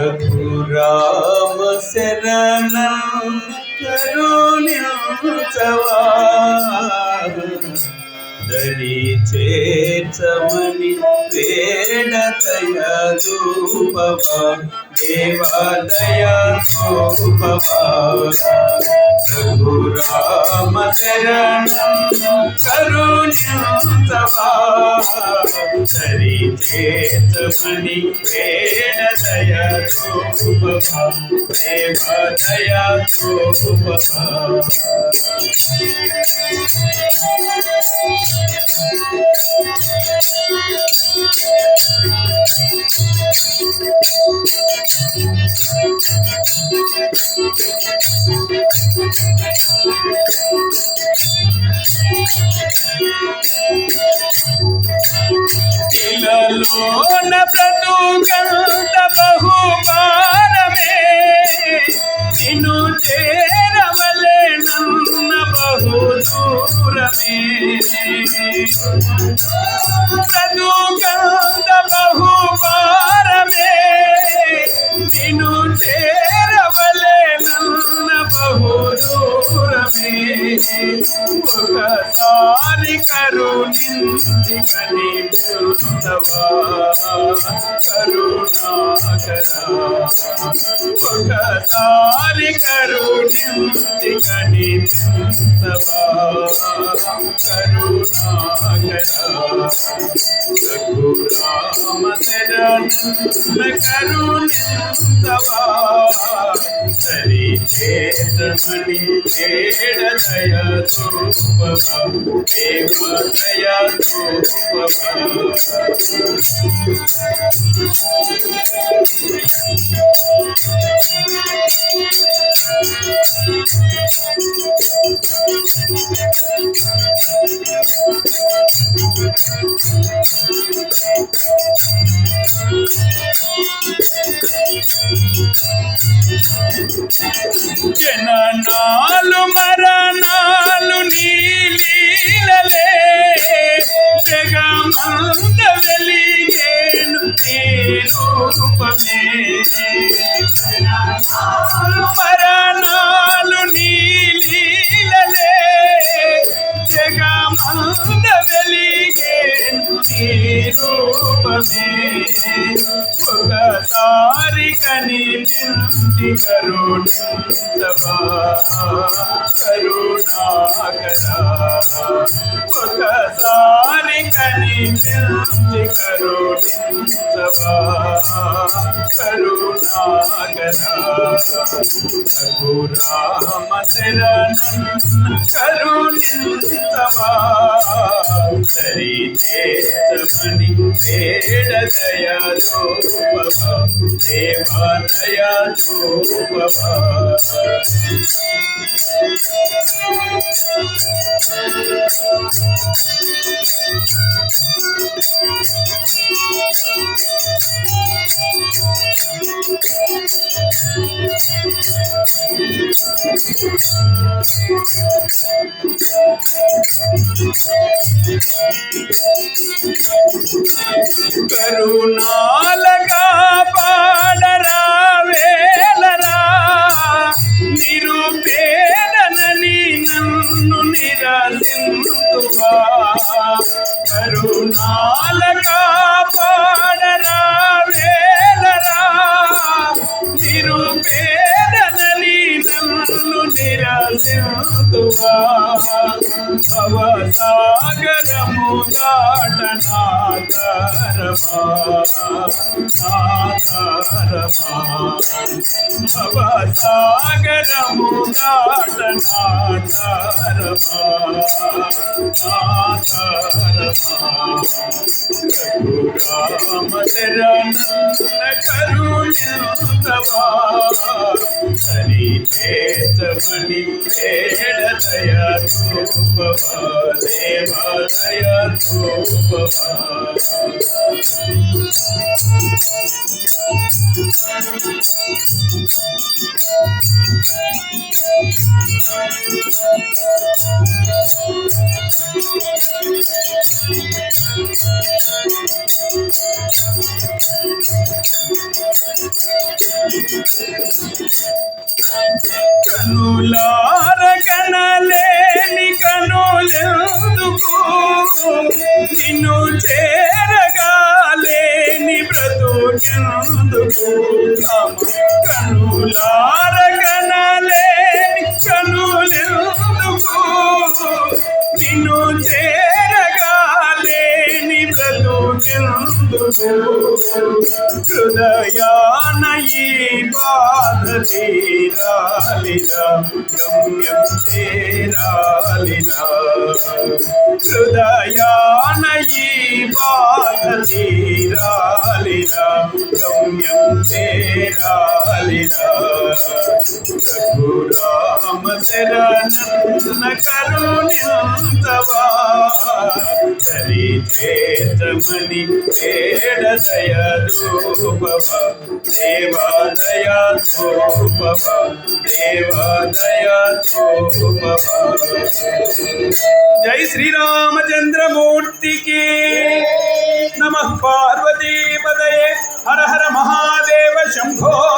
రఘురామ శరణ కరుణ్యోత్సవా అందరి చేర్చమని వేడతయా రూపవా దేవాదయా రూపవా రఘురామ శరణ కరుణ్యోత్సవా దరి చేర్చమని వేడతయా రూపవా దేవాదయా రూపవా ఇలలోన బ్రతుకంత బహుమానమే Work ఒకసారి కరుణించి కనిపించవా కరుణాకరా ఒకసారి కరుణించి కనిపించవా కరుణాకరా రఘురామ శరణ కరుణించవా సరి చేతమణి చేడ దయ రూపమా దేవ ఒకసారి కనిపించి కరుణించవా కరుణాకరా ఒకసారి కనిపించి కరుణించవా? కరుణాకరా రఘురామ శరణం కరుణించవా సరి చేతమని వేడ దయా రూపమా దేవా దయా కరుణాలగా పాడరా దాటనాకరమా నాకరమా అవసాగరము దాటనాకరమా నాకరమా రఘురామ శరణ కరుణ్యవా సరి చేతమణి వేడ దయ రూపమా దేవ దయ రూపమా కనులార కనలేని కనులెందుకు? నిన్ను చేరగాలేని బ్రతుకెందుకు కనులార కనలేని కనులెందుకు? నిన్ను చే హృదయాన ఈ బాధ తీరాలిరా గమ్యం చేరాలిరా హృదయాన ఈ బాధ తీరాలిరా గమ్యం చేరాలిరా రఘురామ శరణన్న కరుణింతవా హరి చేతమని వేడ దయ రూపవ దేవా దయా రూపవ దేవా దయా రూపవ జై శ్రీరామచంద్రమూర్తికి నమ పార్వతీ పదయే హర హర మహాదేవ శంభో శంకర